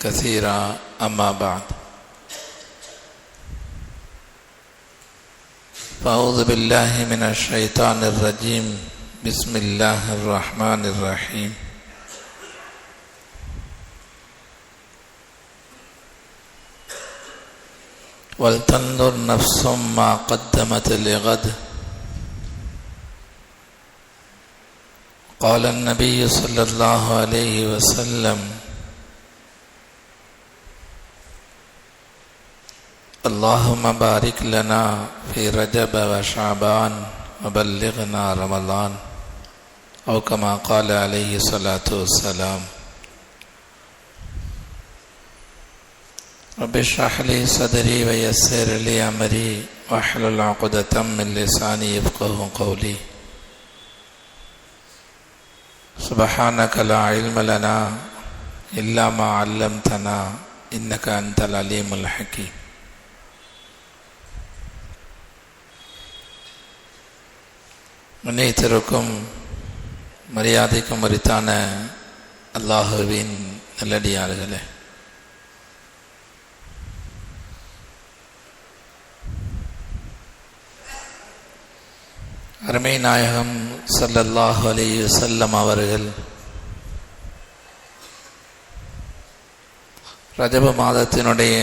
كثيرا. أما بعد. فأعوذ بالله من الشيطان الرجيم. بسم الله الرحمن الرحيم. ولتنظر نفس ما قدمت لغد. قال النبي صلى الله عليه وسلم اللهم بارك لنا في رجب وشعبان وبلغنا رمضان أو كما قال عليه الصلاة والسلام. رب اشرح لي صدري ويسر لي أمري واحلل عقدة من لساني يفقه قولي. سبحانك لا علم لنا إلا ما علمتنا إنك أنت العليم الحكيم. முன்னேற்றிருக்கும் மரியாதைக்கும் மறித்தான அல்லாஹுவின் நல்லடியார்களே. அருமை நாயகம் சல்லல்லாஹு அலி செல்லம் அவர்கள் ரஜப மாதத்தினுடைய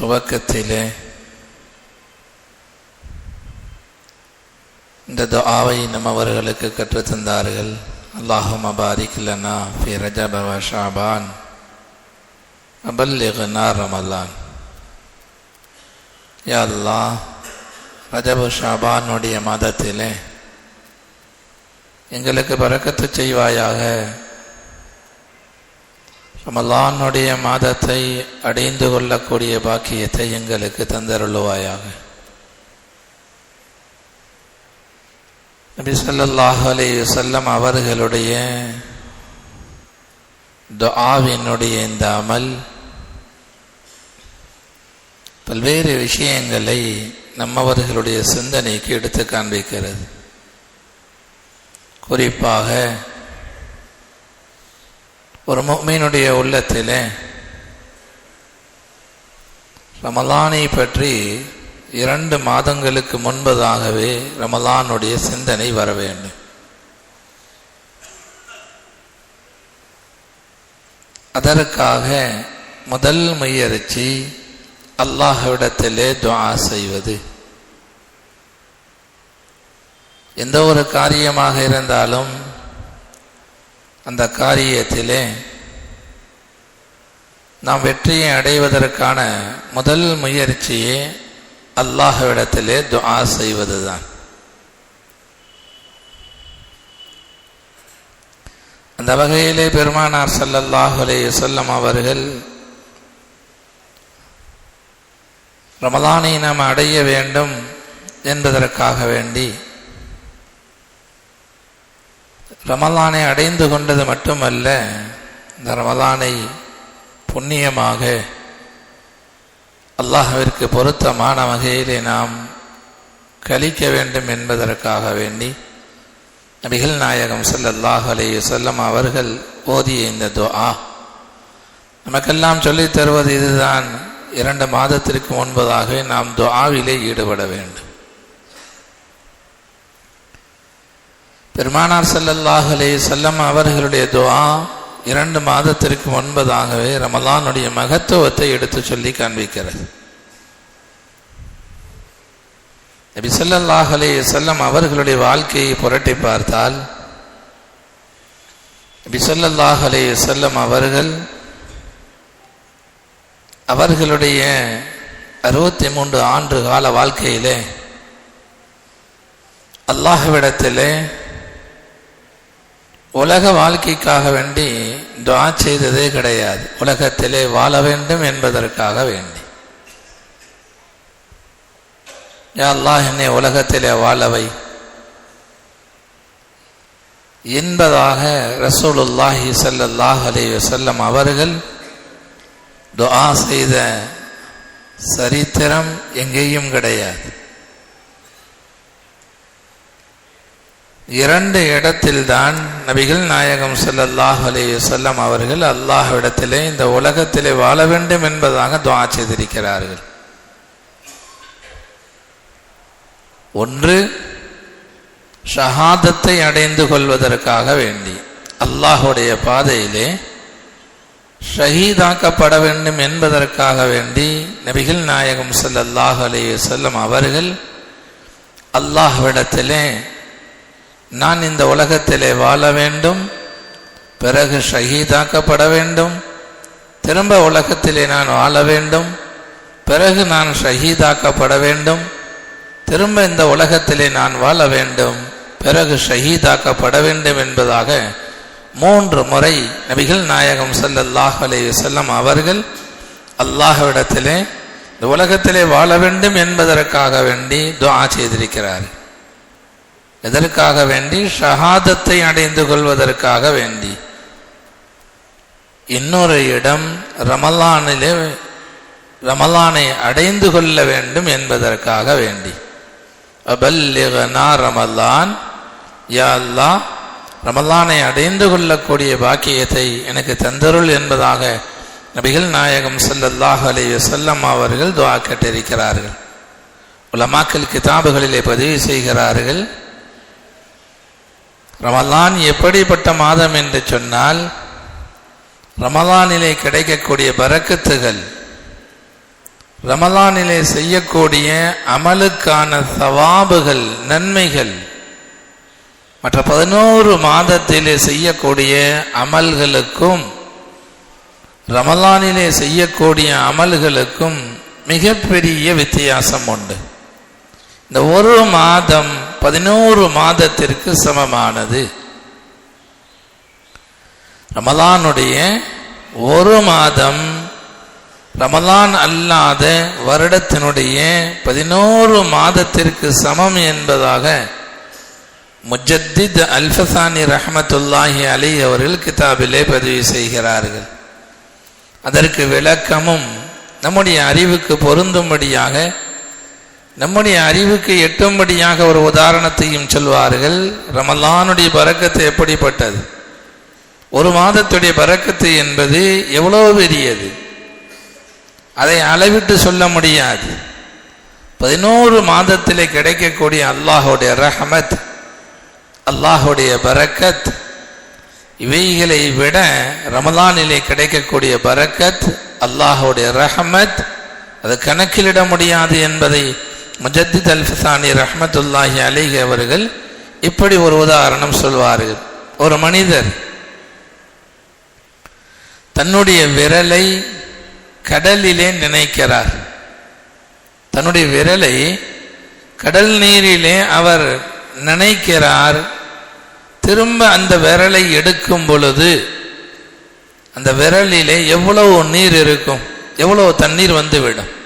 துவக்கத்திலே இந்த துஆவை நம்மவர்களுக்கு கற்றுத்தந்தார்கள். அல்லாஹும் அபாரிக் லனா ஃபி ரஜப வ ஷாபான். அபல்லிக்னா ரமலான். யா அல்லாஹ் ரஜபு ஷாபானுடைய மாதத்திலே எங்களுக்கு பறக்கத்து செய்வாயாக. ரமலானுடைய மாதத்தை அடைந்து கொள்ளக்கூடிய பாக்கியத்தை எங்களுக்கு தந்தருள்வாயாக. நபி சொல்லாஹ் அலி வஸல்லம் அவர்களுடைய துஆவினுடைய இந்த அமல் பல்வேறு விஷயங்களை நம்மவர்களுடைய சிந்தனைக்கு எடுத்து காண்பிக்கிறது. குறிப்பாக ஒரு மீனுடைய உள்ளத்தில் ரமலானை பற்றி இரண்டு மாதங்களுக்கு முன்பதாகவே ரமலானுடைய சிந்தனை வர வேண்டும். அதற்காக முதல் முயற்சி அல்லாஹ்விடத்திலே துவா செய்வது. எந்த ஒரு காரியமாக இருந்தாலும் அந்த காரியத்திலே நாம் வெற்றியை அடைவதற்கான முதல் முயற்சியே அல்லாஹ்விடத்திலே துஆ செய்வதுதான். அந்த வகையிலே பெருமானார் ஸல்லல்லாஹு அலைஹி வஸல்லம் அவர்கள் ரமலானை நாம் அடைய வேண்டும் என்பதற்காக வேண்டி ரமலானை அடைந்து கொண்டது மட்டுமல்ல இந்த ரமலானை புண்ணியமாக அல்லாஹ்விற்கு பொருத்தமான வகையிலே நாம் கழிக்க வேண்டும் என்பதற்காக வேண்டி நபிகள் நாயகம் ஸல்லல்லாஹு அலைஹி செல்லம் அவர்கள் ஓதிய இந்த துஆ நமக்கெல்லாம் சொல்லித் தருவது இதுதான். இரண்டு மாதத்திற்கு முன்பதாகவே நாம் துஆவிலே ஈடுபட வேண்டும். பெருமானார் ஸல்லல்லாஹு அலைஹி செல்லம் அவர்களுடைய துஆ இரண்டு மாதத்திற்கு முன்பதாகவே ரமலானுடைய மகத்துவத்தை எடுத்து சொல்லி காண்பிக்கிறது. நபி ஸல்லல்லாஹு அலே செல்லம் அவர்களுடைய வாழ்க்கையை புரட்டி பார்த்தால் நபி சொல்லல்லாஹ் அலே செல்லம் அவர்கள் அவர்களுடைய அறுபத்தி மூன்று ஆண்டு கால வாழ்க்கையிலே அல்லாஹ்விடத்திலே உலக வாழ்க்கைக்காக வேண்டி துவா செய்ததே கிடையாது. உலகத்திலே வாழ வேண்டும் என்பதற்காக வேண்டி. யா அல்லாஹ் என்னை உலகத்திலே வாழவை என்பதாக ரசூலுல்லாஹி சல்லாஹ் அலைஹி வஸல்லம் அவர்கள் துவா செய்த சரித்திரம் எங்கேயும் கிடையாது. இரண்டு இடத்தில்தான் நபிகள் நாயகம் ஸல்லல்லாஹு அலைஹி சொல்லம் அவர்கள் அல்லாஹ்விடத்திலே இந்த உலகத்திலே வாழ வேண்டும் என்பதாக துவா செய்திருக்கிறார்கள். ஒன்று ஷஹாதத்தை அடைந்து கொள்வதற்காக வேண்டி. அல்லாஹுடைய பாதையிலே ஷஹீதாக்கப்பட வேண்டும் என்பதற்காக வேண்டி நபிகள் நாயகம் ஸல்லல்லாஹு அலைஹி சொல்லம் அவர்கள் அல்லாஹ்விடத்திலே நான் இந்த உலகத்திலே வாழ வேண்டும் பிறகு ஷஹீதாக்கப்பட வேண்டும் திரும்ப உலகத்திலே நான் வாழ வேண்டும் பிறகு நான் ஷஹீதாக்கப்பட வேண்டும் திரும்ப இந்த உலகத்திலே நான் வாழ வேண்டும் பிறகு ஷஹீதாக்கப்பட வேண்டும் என்பதாக மூன்று முறை நபிகள் நாயகம் ஸல்லல்லாஹு அலைஹி செல்லம் அவர்கள் அல்லாஹ்விடத்திலே இந்த உலகத்திலே வாழ வேண்டும் என்பதற்காக வேண்டி துவா செய்திருக்கிறார்கள். எதற்காக வேண்டி? ஷஹாதத்தை அடைந்து கொள்வதற்காக வேண்டி. இன்னொரு இடம் ரமலானிலே ரமலானை அடைந்து கொள்ள வேண்டும் என்பதற்காக வேண்டி. அபல்லிகனா ரமலான். யா ரமலானை அடைந்து கொள்ளக்கூடிய பாக்கியத்தை எனக்கு தந்தருள் என்பதாக நபிகள் நாயகம் சல்லல்லாஹ் அலி வசல்லம் அவர்கள் துவா கேட்டிருக்கிறார்கள். உலமாக்கல் கிதாபுகளிலே பதிவு செய்கிறார்கள். ரமலான் எப்படிப்பட்ட மாதம் என்று சொன்னால் ரமலானிலே கிடைக்கக்கூடிய பரக்கத்துகள் ரமலானிலே செய்யக்கூடிய அமலுக்கான சவாபுகள் நன்மைகள் மற்ற பதினோரு மாதத்திலே செய்யக்கூடிய அமல்களுக்கும் ரமலானிலே செய்யக்கூடிய அமல்களுக்கும் மிகப்பெரிய வித்தியாசம் உண்டு. இந்த ஒரு மாதம் பதினோரு மாதத்திற்கு சமமானது. ரமலானுடைய ஒரு மாதம் ரமலான் அல்லாத வருடத்தினுடைய பதினோரு மாதத்திற்கு சமம் என்பதாக முஜத்தித் அல்ஃபசானி ரஹமத்துல்லாஹி அலி அவர்கள் கிதாபிலே பதிவு செய்கிறார்கள். அதற்கு விளக்கமும் நம்முடைய அறிவுக்கு பொருந்தும்படியாக நம்முடைய அறிவுக்கு எட்டும்படியாக ஒரு உதாரணத்தையும் சொல்வார்கள். ரமலானுடைய பறக்கத்து எப்படிப்பட்டது? ஒரு மாதத்துடைய பறக்கத்து என்பது எவ்வளவு பெரியது? அதை அளவிட்டு சொல்ல முடியாது. பதினோரு மாதத்தில் கிடைக்கக்கூடிய அல்லாஹுடைய ரஹமத் அல்லாஹுடைய பரக்கத் இவைகளை விட ரமலானிலே கிடைக்கக்கூடிய பரக்கத் அல்லாஹுடைய ரஹமத் அது கணக்கிலிட முடியாது என்பதை முஜத்தித் அல்ஃபசானி ரஹமத்துல்லாஹி அலிஹி அவர்கள் இப்படி ஒரு உதாரணம் சொல்வார்கள். ஒரு மனிதர் தன்னுடைய விரலை கடலிலே நினைக்கிறார். தன்னுடைய விரலை கடல் நீரிலே அவர் நினைக்கிறார். திரும்ப அந்த விரலை எடுக்கும் பொழுது அந்த விரலிலே எவ்வளவு நீர் இருக்கும் எவ்வளவு தண்ணீர் வந்துவிடும்.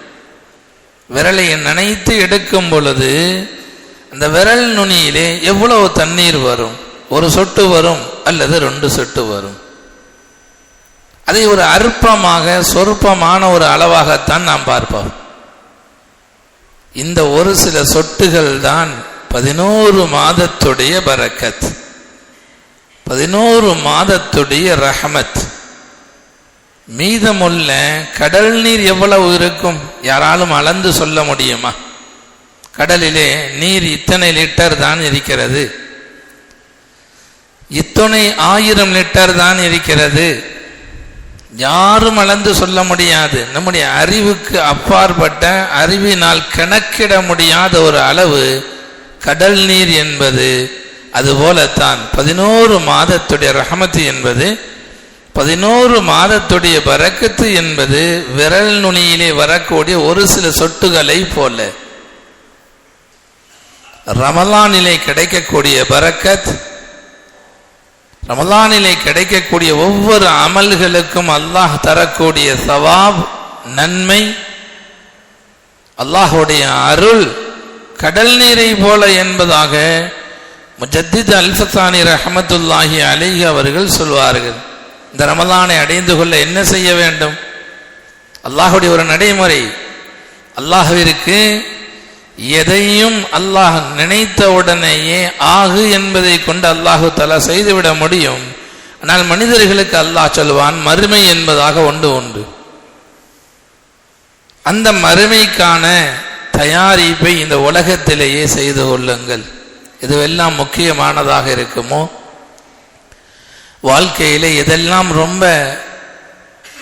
விரலை நினைத்து எடுக்கும் பொழுது அந்த விரல் நுனியிலே எவ்வளவு தண்ணீர் வரும்? ஒரு சொட்டு வரும் அல்லது ரெண்டு சொட்டு வரும்? அதை ஒரு அற்பமாக சொற்பமான ஒரு அளவாகத்தான் நாம் பார்ப்போம். இந்த ஒரு சில சொட்டுகள் தான் பதினோரு மாதத்துடைய பரக்கத். பதினோரு மாதத்துடைய ரஹமத். மீதமுள்ள கடல் நீர் எவ்வளவு இருக்கும்? யாராலும் அளந்து சொல்ல முடியுமா? கடலிலே நீர் இத்தனை லிட்டர் தான் இருக்கிறது. இத்தனை ஆயிரம் லிட்டர் தான் இருக்கிறது. யாரும் அளந்து சொல்ல முடியாது. நம்முடைய அறிவுக்கு அப்பாற்பட்ட அறிவினால் கணக்கிட முடியாத ஒரு அளவு கடல் நீர் என்பது அதுபோலத்தான் பதினோரு மாதத்துடைய ரஹமத்து என்பது பதினோரு மாதத்துடைய பறக்கத்து என்பது விரல் நுனியிலே வரக்கூடிய ஒரு சில சொட்டுகளை போல. ரமலானிலே கிடைக்கக்கூடிய பரக்கத் ரமலானிலே கிடைக்கக்கூடிய ஒவ்வொரு அமல்களுக்கும் அல்லாஹ் தரக்கூடிய சவாப் நன்மை அல்லாஹுடைய அருள் கடல் நீரை போல என்பதாக முஜத்தித் அல்ஃபத்தானி ரஹமத்துல்லாஹி அலிஹி அவர்கள் சொல்வார்கள். இந்த ரமலானை அடைந்து கொள்ள என்ன செய்ய வேண்டும்? அல்லாஹுடைய ஒரு நடைமுறை. அல்லாஹுவிற்கு எதையும் அல்லாஹ் நினைத்த உடனேயே ஆகு என்பதை கொண்டு அல்லாஹு தலா செய்துவிட முடியும். ஆனால் மனிதர்களுக்கு அல்லாஹ் சொல்வான் மறுமை என்பதாக ஒன்று உண்டு. அந்த மறுமைக்கான தயாரிப்பை இந்த உலகத்திலேயே செய்து கொள்ளுங்கள். இதுவெல்லாம் முக்கியமானதாக இருக்குமோ? வாழ்க்கையில எதெல்லாம் ரொம்ப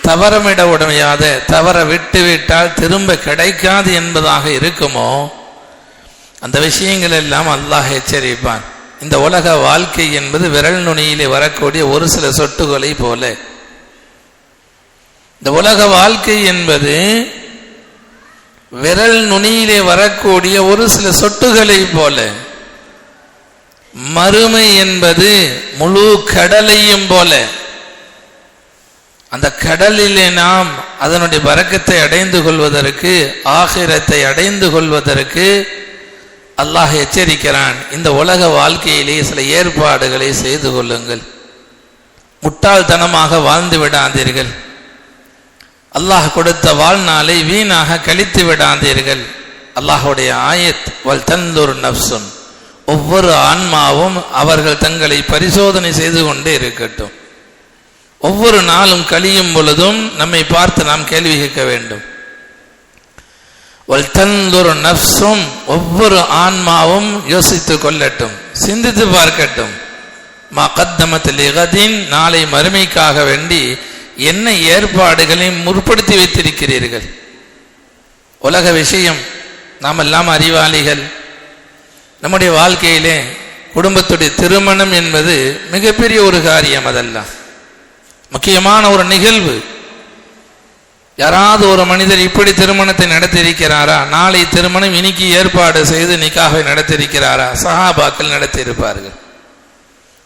தவறமிட உடமையாத தவற விட்டு விட்டால் திரும்ப கிடைக்காது என்பதாக இருக்குமோ அந்த விஷயங்கள் எல்லாம் அல்லாஹ் எச்சரிப்பான். இந்த உலக வாழ்க்கை என்பது விரல் நுனியிலே வரக்கூடிய ஒரு சில சொட்டுகளை போல. இந்த உலக வாழ்க்கை என்பது விரல் நுனியிலே வரக்கூடிய ஒரு சில சொட்டுகளை போல. மறுமை என்பது முழு கடலையும் போல. அந்த கடலிலே நாம் அதனுடைய வரக்கத்தை அடைந்து கொள்வதற்கு ஆகிரத்தை அடைந்து கொள்வதற்கு அல்லாஹ் எச்சரிக்கிறான். இந்த உலக வாழ்க்கையிலே சில ஏற்பாடுகளை செய்து கொள்ளுங்கள். முட்டாள்தனமாக வாழ்ந்து விடாதீர்கள். அல்லாஹ் கொடுத்த வாழ்நாளை வீணாக கழித்து விடாதீர்கள். அல்லாஹுடைய ஆயத் வல் தந்தூர் நப்சுன் ஒவ்வொரு ஆன்மாவும் அவர்கள் தங்களை பரிசோதனை செய்து கொண்டே இருக்கட்டும். ஒவ்வொரு நாளும் கழியும் பொழுதும் நம்மை பார்த்து நாம் கேள்வி கேட்க வேண்டும். தந்தொரு நப்சும் ஒவ்வொரு ஆன்மாவும் யோசித்து கொள்ளட்டும் சிந்தித்து பார்க்கட்டும். மா இகதின் நாளை மறுமைக்காக வேண்டி என்ன ஏற்பாடுகளை முற்படுத்தி வைத்திருக்கிறீர்கள்? உலக விஷயம் நாம் எல்லாம் அறிவாளிகள். நம்முடைய வாழ்க்கையிலே குடும்பத்துடைய திருமணம் என்பது மிகப்பெரிய ஒரு காரியம் அதெல்லாம். முக்கியமான ஒரு நிகழ்வு. யாராவது ஒரு மனிதர் இப்படி திருமணத்தை நடத்தியிருக்கிறாரா? நாளை திருமணம் இன்னைக்கு ஏற்பாடு செய்து நிக்காவை நடத்தியிருக்கிறாரா? சஹாபாக்கள் நடத்தியிருப்பார்கள்.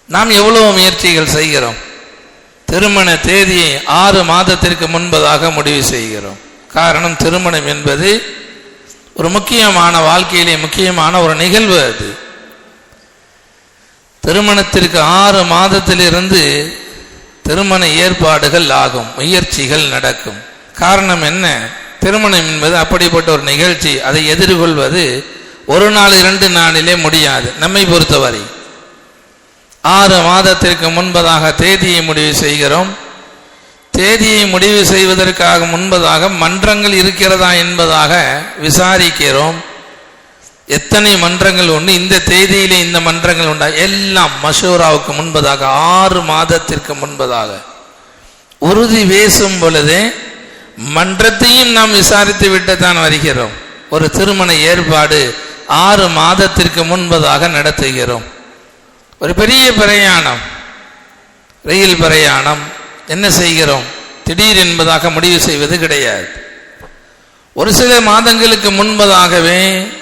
நாம் எவ்வளவு முயற்சிகள் செய்கிறோம்? திருமண தேதியை ஆறு மாதத்திற்கு முன்பதாக முடிவு செய்கிறோம். காரணம் திருமணம் என்பது ஒரு முக்கியமான வாழ்க்கையிலே முக்கியமான ஒரு நிகழ்வு அது. திருமணத்திற்கு ஆறு மாதத்திலிருந்து திருமண ஏற்பாடுகள் ஆகும் முயற்சிகள் நடக்கும். காரணம் என்ன? திருமணம் என்பது அப்படிப்பட்ட ஒரு நிகழ்ச்சி. அதை எதிர்கொள்வது ஒரு நாள் இரண்டு நாளிலே முடியாது. நம்மை பொறுத்தவரை. ஆறு மாதத்திற்கு முன்பதாக தேதியை முடிவு செய்கிறோம். தேதியை முடிவு செய்வதற்காக முன்பதாக மன்றங்கள் இருக்கிறதா என்பதாக விசாரிக்கிறோம். எத்தனை மன்றங்கள் உண்டு இந்த தேதியிலே இந்த மன்றங்கள் உண்டா? எல்லாம் மஷூராவுக்கு முன்பதாக ஆறு மாதத்திற்கு முன்பதாக. உறுதி பேசும் பொழுது மன்றத்தையும் நாம் விசாரித்து விட்டு தான் வருகிறோம். ஒரு திருமண ஏற்பாடு ஆறு மாதத்திற்கு முன்பதாக நடத்துகிறோம். ஒரு பெரிய பிரயாணம் ரயில் பிரயாணம் என்ன செய்கிறோம்? திடீர் என்பதாக முடிவு செய்வது கிடையாது. ஒரு சில மாதங்களுக்கு முன்பதாகவே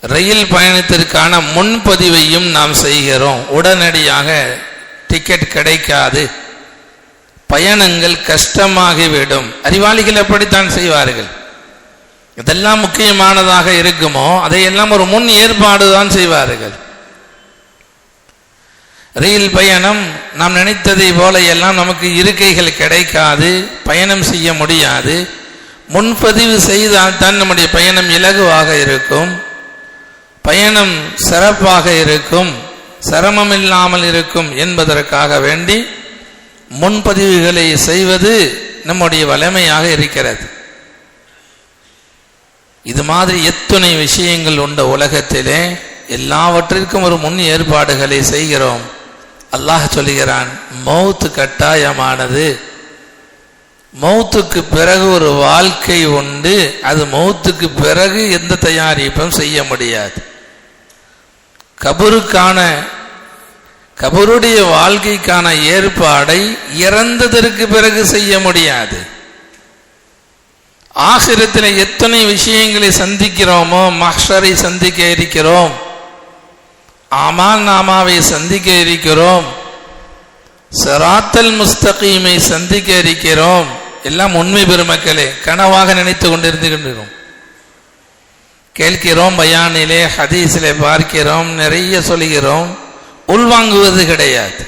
ரயில் பயணத்திற்கான முன்பதிவையும் நாம் செய்கிறோம். உடனடியாக டிக்கெட் கிடைக்காது. பயணங்கள் கஷ்டமாகிவிடும். அறிவாளிகள் எப்படித்தான் செய்வார்கள். இதெல்லாம் முக்கியமானதாக இருக்குமோ? அதையெல்லாம் ஒரு முன் ஏற்பாடு தான் செய்வார்கள். ரயில் பயணம் நாம் நினைத்ததை போல எல்லாம் நமக்கு இருக்கைகள் கிடைக்காது பயணம் செய்ய முடியாது. முன்பதிவு செய்தால் தான் நம்முடைய பயணம் இலகுவாக இருக்கும். பயணம் சிறப்பாக இருக்கும் சிரமம் இல்லாமல் இருக்கும் என்பதற்காக வேண்டி முன்பதிவுகளை செய்வது நம்முடைய வலிமையாக இருக்கிறது. இது மாதிரி எத்தனை விஷயங்கள் உண்ட உலகத்திலே. எல்லாவற்றிற்கும் ஒரு முன் ஏற்பாடுகளை செய்கிறோம். அல்லாஹ் சொல்லுகிறான் மௌத்து கட்டாயமானது. மௌத்துக்கு பிறகு ஒரு வாழ்க்கை உண்டு. அது மௌத்துக்கு பிறகு எந்த தயாரிப்பும் செய்ய முடியாது. கபருக்கான கபருடைய வாழ்க்கைக்கான ஏற்பாடை இறந்ததற்கு பிறகு செய்ய முடியாது. ஆசிரத்தில் எத்தனை விஷயங்களை சந்திக்கிறோமோ மஹரை சந்திக்க இருக்கிறோம். ஆமால் நாமாவை சந்திக்க இருக்கிறோம். சராத்தல் முஸ்தகீமை சந்திக்க இருக்கிறோம். எல்லாம் உண்மை பெருமக்களே கனவாக நினைத்து கொண்டிருந்து கொண்டிருக்கோம் கேட்கிறோம் பயானிலே ஹதீஸிலே பார்க்கிறோம் நிறைய சொல்கிறோம் உள்வாங்குவது கிடையாது.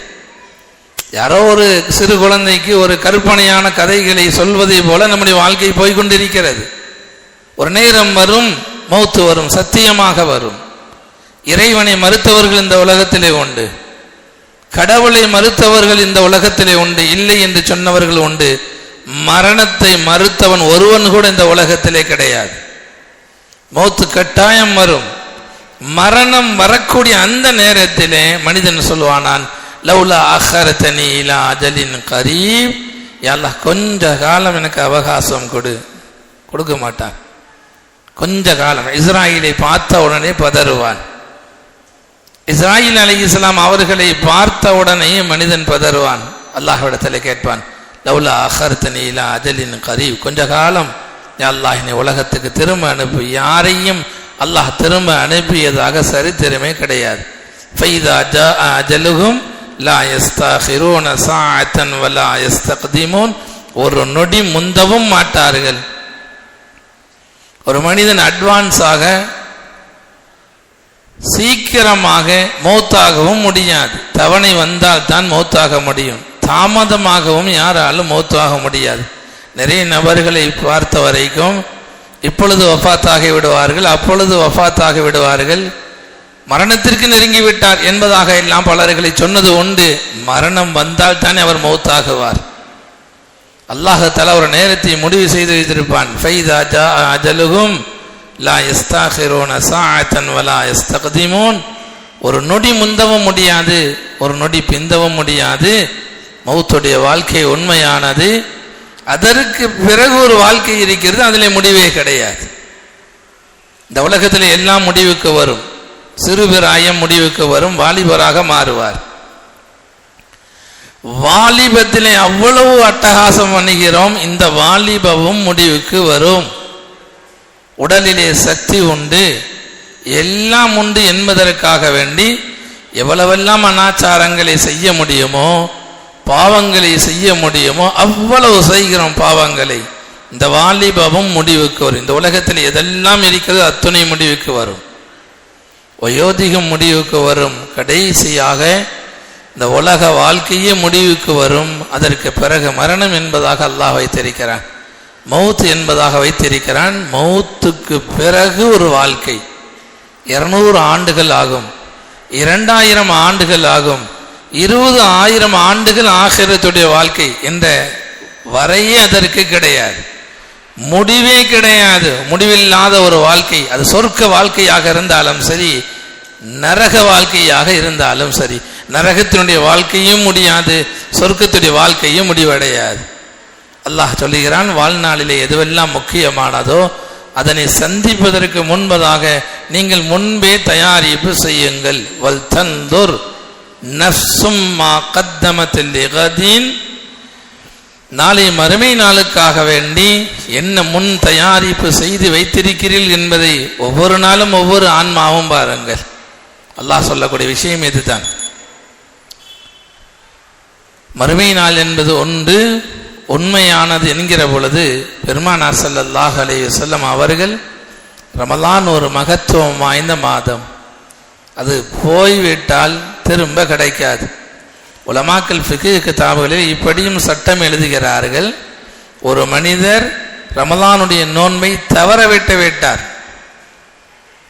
யாரோ ஒரு சிறு குழந்தைக்கு ஒரு கற்பனையான கதைகளை சொல்வதை போல நம்முடைய வாழ்க்கை போய்கொண்டிருக்கிறது ஒரு நேரம் வரும் மௌத்து வரும் சத்தியமாக வரும். இறைவனை மறுத்தவர்கள் இந்த உலகத்திலே உண்டு. கடவுளை மறுத்தவர்கள் இந்த உலகத்திலே உண்டு. இல்லை என்று சொன்னவர்கள் உண்டு. மரணத்தை மறுத்தவன் ஒருவன் கூட இந்த உலகத்திலே கிடையாது. மௌத்து கட்டாயம் வரும். மரணம் வரக்கூடிய அந்த நேரத்திலே மனிதன் சொல்லுவானான் லவ்லா அஹரத்தனி இலா அஜலின் கரீப். யாழ்லா கொஞ்ச காலம் எனக்கு அவகாசம் கொடு. கொடுக்க மாட்டான். கொஞ்ச காலம். இஸ்ராயிலை பார்த்த உடனே பதறுவான். இஸ்ராயில் அலி இஸ்லாம் அவர்களை பார்த்த உடனே மனிதன் பதறுவான். அல்லாஹ்விடத்தில் கேட்பான் லவ்லா அஹர்த்தனி அஜலின் கரீப். கொஞ்ச காலம் அல்லாஹ் என்னை உலகத்துக்கு திரும்ப அனுப்பு. யாரையும் அல்லாஹ் திரும்ப அனுப்பியதாக சரித்திரமே கிடையாது. ஃபைதா ஜா அஜலுகும் லா யஸ்தாஹிரூன சாத்தன் வலா யஸ்தக்திமூன். ஒரு நொடி முந்தவும் மாட்டார்கள். ஒரு மனிதன் அட்வான்ஸாக சீக்கிரமாக மௌத்தாகவும் முடியாது. தவணை வந்தால் தான் மௌத்தாக முடியும். தாமதமாகவும் யாராலும் மௌத்தாக முடியாது. நிறைய நபர்களை பார்த்த வரைக்கும் இப்பொழுது வஃத்தாகி விடுவார்கள் அப்பொழுது வஃத்தாகி விடுவார்கள். மரணத்திற்கு நெருங்கி விட்டார் என்பதாக எல்லாம் பலர்களை சொன்னது உண்டு. மரணம் வந்தால் தானே அவர் மௌத்தாகுவார். அல்லாஹால ஒரு நேரத்தை முடிவு செய்து வைத்திருப்பான். ஃபைதா ஜா அஜலுகும் லா எஸ்தாஹிரோன சாத்தன் வலா எஸ்தகதிமோன் ஒரு நொடி முந்தவும் முடியாது ஒரு நொடி பிந்தவும் முடியாது. மௌத்துடைய வாழ்க்கை உண்மையானது. அதற்கு பிறகு ஒரு வாழ்க்கை இருக்கிறது அதில் முடிவே கிடையாது. இந்த உலகத்தில் எல்லாம் முடிவுக்கு வரும். சிறுபிராயம் முடிவுக்கு வரும் வாலிபராக மாறுவார். வாலிபத்திலே அவ்வளவு அட்டகாசம் பண்ணுகிறோம் இந்த வாலிபவும் முடிவுக்கு வரும். உடலிலே சக்தி உண்டு எல்லாம் உண்டு என்பதற்காக வேண்டி எவ்வளவெல்லாம் அனாச்சாரங்களை செய்ய முடியுமோ பாவங்களை செய்ய முடியுமோ அவ்வளவு செய்கிறோம் பாவங்களை. இந்த வாலிபவம் முடிவுக்கு வரும். இந்த உலகத்தில் எதெல்லாம் இருக்கிறது அத்துணை முடிவுக்கு வரும். வயோதிகம் முடிவுக்கு வரும். கடைசியாக இந்த உலக வாழ்க்கையே முடிவுக்கு வரும். அதற்கு பிறகு மரணம் என்பதாக அல்லாஹ் வைத்திருக்கிறான். மவுத் என்பதாக வைத்திருக்கிறான். மவுத்துக்கு பிறகு ஒரு வாழ்க்கை. இருநூறு ஆண்டுகள் ஆகும். இரண்டாயிரம் ஆண்டுகள் ஆகும். இருபது ஆயிரம் ஆண்டுகள் ஆகிரத்துடைய வாழ்க்கை. என்ற வரையே அதற்கு கிடையாது. முடிவே கிடையாது. முடிவில்லாத ஒரு வாழ்க்கை. அது சொர்க்க வாழ்க்கையாக இருந்தாலும் சரி நரக வாழ்க்கையாக இருந்தாலும் சரி நரகத்தினுடைய வாழ்க்கையும் முடியாது சொர்க்கத்துடைய வாழ்க்கையும் முடிவடையாது. அல்லாஹ் சொல்லுகிறான் வாழ்நாளிலே எதுவெல்லாம் முக்கியமானதோ அதனை சந்திப்பதற்கு முன்பதாக நீங்கள் முன்பே தயாரிப்பு செய்யுங்கள். வல் தந்துர் நஃப்சும் மா கத்தமத்தில் நாளை மறுமை நாளுக்காக வேண்டி என்ன முன் தயாரிப்பு செய்து வைத்திருக்கிறீர்கள் என்பதை ஒவ்வொரு நாளும் ஒவ்வொரு ஆன்மாவும் பாருங்கள். அல்லாஹ் சொல்லக்கூடிய விஷயம் இதுதான். மறுமை நாள் என்பது ஒன்று உண்மையானது என்கிற பொழுது பெருமானார் ஸல்லல்லாஹு அலே செல்லம் அவர்கள் ரமலான் ஒரு மகத்துவம் வாய்ந்த மாதம். அது போய்விட்டால் திரும்ப கிடைக்காது. உலமாக்கல் ஃபிகு கிதாபுகளில் இப்படியும் சட்டம் எழுதுகிறார்கள். ஒரு மனிதர் ரமலானுடைய நோன்மை தவற விட்டு விட்டார்.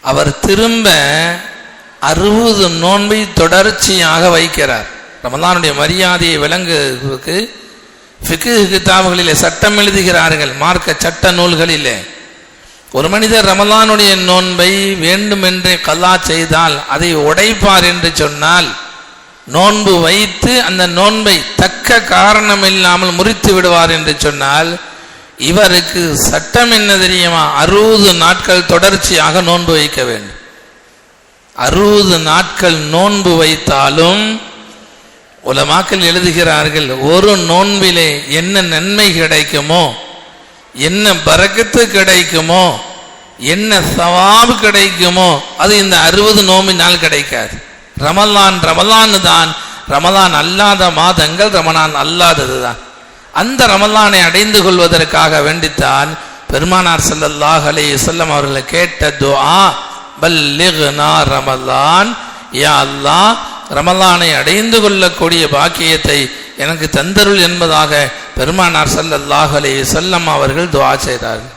அவர் திரும்ப அறுபது நோன்பை தொடர்ச்சியாக வைக்கிறார். ரமலானுடைய மரியாதையை விளங்குவதற்கு ஃபிகு கிதாபுகளிலே சட்டம் எழுதுகிறார்கள். மார்க்க சட்ட நூல்களிலே. ஒரு மனிதர் ரமலானுடைய நோன்பை வேண்டுமென்றே கல்லா செய்தால் அதை உடைப்பார் என்று சொன்னால் நோன்பு வைத்து அந்த நோன்பை தக்க காரணம் இல்லாமல் முறித்து விடுவார் என்று சொன்னால் இவருக்கு சட்டம் என்ன தெரியுமா? அறுபது நாட்கள் தொடர்ச்சியாக நோன்பு வைக்க வேண்டும். அறுபது நாட்கள் நோன்பு வைத்தாலும் உலமாக்கள் எழுதுகிறார்கள் ஒரு நோன்பிலே என்ன நன்மை கிடைக்குமோ என்ன பறக்கத்து கிடைக்குமோ என்ன சவாபு கிடைக்குமோ அது இந்த அறுபது நோம்பினால் கிடைக்காது. ரமலான் ரமலான் தான் ரமலான் அல்லாத மாதங்கள் ரமலான் அல்லாதது தான். அந்த ரமலானை அடைந்து கொள்வதற்காக வேண்டித்தான் பெருமானார் ஸல்லல்லாஹு அலே வஸல்லம் அவர்களை கேட்ட துஆ பல்லிகுனா ரமலான் யா அல்லாஹ் ரமலானை அடைந்து கொள்ளக்கூடிய பாக்கியத்தை எனக்கு தந்தருள் என்பதாக பெருமானார் செல் அல்லாஹ் அலே வஸல்லம் அவர்கள் துவா செய்தார்கள்.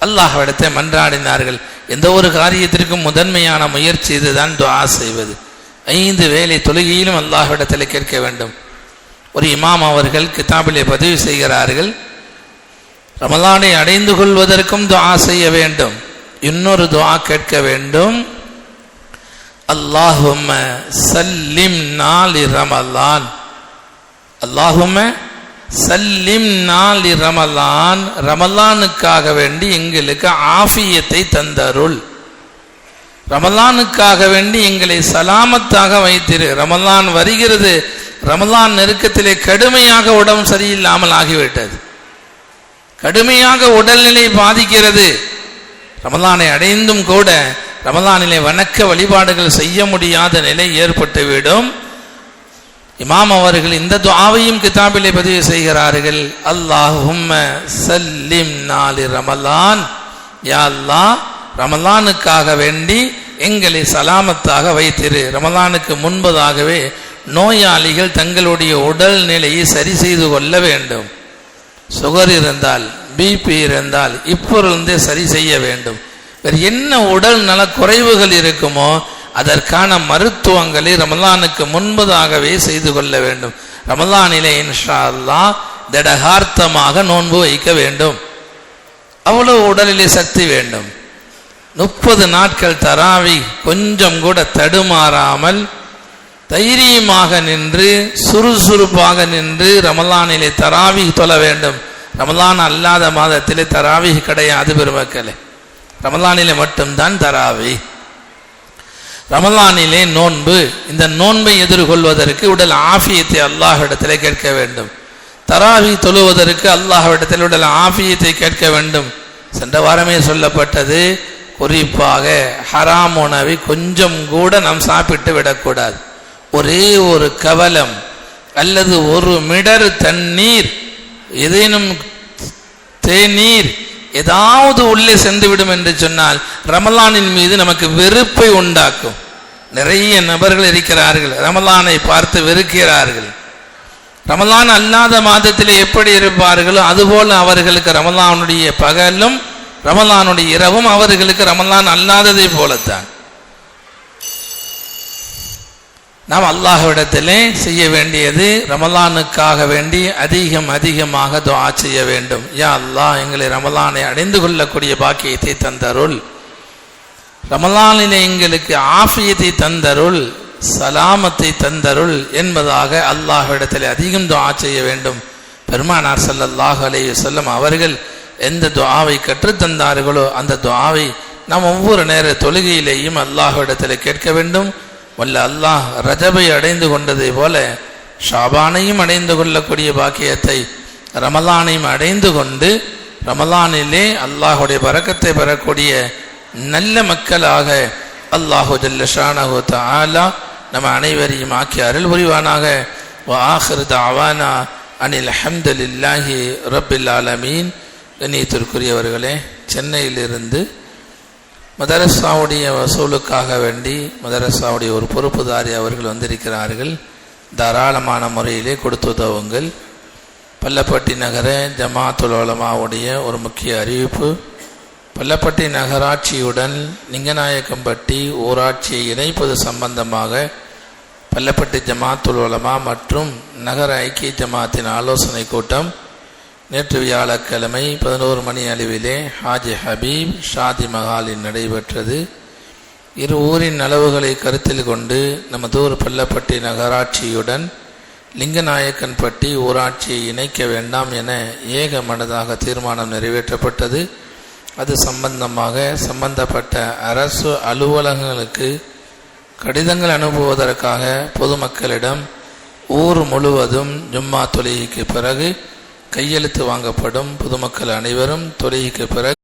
அல்லாஹ்விடத்தை மன்றாடினார்கள். எந்த ஒரு காரியத்திற்கும் முதன்மையான முயற்சி இதுதான் துவா செய்வது. ஐந்து வேளை தொழுகையிலும் அல்லாஹ்விடத்தில் கேட்க வேண்டும். ஒரு இமாம் அவர்கள் கிதாபிலே பதிவு செய்கிறார்கள். ரமலானை அடைந்து கொள்வதற்கும் துவா செய்ய வேண்டும். இன்னொரு துவா கேட்க வேண்டும். அல்லாஹும்ம சல்லிம் நாலி ரமலான் அல்லாஹும்ம சல்லிம் நாலி ரமலான் ரமலானுக்காக வேண்டி எங்களுக்கு ஆஃபியத்தை தந்தருள் ரமலானுக்காக வேண்டி எங்களை சலாமத்தாக வைத்திரு ரமலான் வருகிறது ரமலான் நெருக்கத்திலே கடுமையாக உடம்பு சரியில்லாமல் ஆகிவிட்டது கடுமையாக உடல்நிலை பாதிக்கிறது ரமலானை அடைந்தும் கூட ரமதானிலே வணக்க வழிபாடுகள் செய்ய முடியாத நிலை ஏற்பட்டுவிடும். இமாம் அவர்கள் இந்த துவாவையும் கிதாபிலே பதிவு செய்கிறார்கள். அல்லாஹும் சல்லிம் நாலி ரமலான். யா அல்லா ரமலானுக்காக வேண்டி எங்களை சலாமத்தாக வைத்திரு. ரமலானுக்கு முன்பதாகவே நோயாளிகள் தங்களுடைய உடல் நிலையை சரி செய்து கொள்ள வேண்டும். சுகர் இருந்தால் பிபி இருந்தால் இப்பொருந்தே சரி செய்ய வேண்டும். வேறு என்ன உடல் நல குறைவுகள் இருக்குமோ அதற்கான மருத்துவங்களை ரமலானுக்கு முன்பதாகவே செய்து கொள்ள வேண்டும். ரமலானிலே இன்ஷா திடகார்த்தமாக நோன்பு வைக்க வேண்டும். அவ்வளவு உடலிலே சக்தி வேண்டும். முப்பது நாட்கள் தராவி கொஞ்சம் கூட தடுமாறாமல் தைரியமாக நின்று சுறுசுறுப்பாக நின்று ரமலானிலே தராவி தொழ வேண்டும். ரமலான் அல்லாத மாதத்திலே தராவி கிடையாது பெருமக்களே. ரமலானிலே மட்டும்தான் தராவி. ரமலானிலே நோன்பு இந்த நோன்பை எதிர்கொள்வதற்கு உடல் ஆஃபியத்தை அல்லாஹ்விடத்திலே கேட்க வேண்டும். தராவி தொழுவதற்கு அல்லாஹ்விடத்தில் உடல் ஆஃபியத்தை கேட்க வேண்டும். சென்ற வாரமே சொல்லப்பட்டது குறிப்பாக ஹராம் உணவை கொஞ்சம் கூட நாம் சாப்பிட்டு விடக்கூடாது. ஒரே ஒரு கவலம் அல்லது ஒரு மிடர் தண்ணீர் ஏதேனும் தேநீர் ஏதாவது உள்ளே சென்று விடும் என்று சொன்னால் ரமலானின் மீது நமக்கு வெறுப்பை உண்டாக்கும். நிறைய நபர்கள் இருக்கிறார்கள். ரமலானை பார்த்து வெறுக்கிறார்கள். ரமலான் அல்லாத மாதத்தில் எப்படி இருப்பார்களோ அதுபோல் அவர்களுக்கு ரமலானுடைய பகலும் ரமலானுடைய இரவும் அவர்களுக்கு ரமலான் அல்லாததை போலத்தான். நாம் அல்லாஹ்விடத்திலே செய்ய வேண்டியது ரமலானுக்காக வேண்டி அதிகம் அதிகமாக துவா செய்ய வேண்டும். யா அல்லாஹ் எங்களை ரமலானை அடைந்து கொள்ளக்கூடிய பாக்கியத்தை தந்தருள். ரமலானிலே எங்களுக்கு ஆஃபியத்தை தந்தருள் சலாமத்தை தந்தருள் என்பதாக அல்லாஹ்விடத்தில் அதிகம் துவா செய்ய வேண்டும். பெருமானார் ஸல்லல்லாஹு அலே சொல்லம் அவர்கள் எந்த துவாவை கற்றுத்தந்தார்களோ அந்த துவாவை நாம் ஒவ்வொரு நேர தொழுகையிலேயும் அல்லாஹ்விடத்தில் கேட்க வேண்டும். வல்ல அல்லாஹ் ரஜபை அடைந்து கொண்டதை போல ஷாபானையும் அடைந்து கொள்ளக்கூடிய பாக்கியத்தை ரமலானையும் அடைந்து கொண்டு ரமலானிலே அல்லாஹுடைய பறக்கத்தை பெறக்கூடிய நல்ல மக்களாக அல்லாஹு ஜல்ல ஷானஹு நம்ம அனைவரையும் ஆக்கி அருள் புரிவானாக. வ ஆஹிர் அனில் அல்ஹம்துலில்லாஹி ரபில் ஆலமீன். கண்ணியத்திற்குரியவர்களே சென்னையிலிருந்து மதரசாவுடைய வசூலுக்காக வேண்டி மதரசாவுடைய ஒரு பொறுப்புதாரி அவர்கள் வந்திருக்கிறார்கள். தாராளமான முறையிலே கொடுத்து உதவுங்கள். பள்ளப்பட்டி நகர ஜமாத்துல் உலமாவுடைய ஒரு முக்கிய அறிவிப்பு. பள்ளப்பட்டி நகராட்சியுடன் லிங்கநாயக்கம்பட்டி ஊராட்சியை இணைப்பது சம்பந்தமாக பள்ளப்பட்டி ஜமாத்துல் உலமா மற்றும் நகர ஐக்கிய ஜமாத்தின் ஆலோசனை கூட்டம் நேற்று வியாழக்கிழமை பதினோரு மணி அளவிலே ஹாஜி ஹபீப் ஷாதி மஹாலில் நடைபெற்றது. இரு ஊரின் அளவுகளை கருத்தில் கொண்டு நமதூர் பள்ளப்பட்டி நகராட்சியுடன் லிங்கநாயக்கன்பட்டி ஊராட்சியை இணைக்க வேண்டாம் என ஏக மனதாக தீர்மானம் நிறைவேற்றப்பட்டது. அது சம்பந்தமாக சம்பந்தப்பட்ட அரசு அலுவலகங்களுக்கு கடிதங்கள் அனுப்புவதற்காக பொதுமக்களிடம் ஊர் முழுவதும் ஜும்மா தொழுகைக்கு பிறகு கையெழுத்து வாங்கப்படும். பொதுமக்கள் அனைவரும் தொழுகைக்கு பிறகு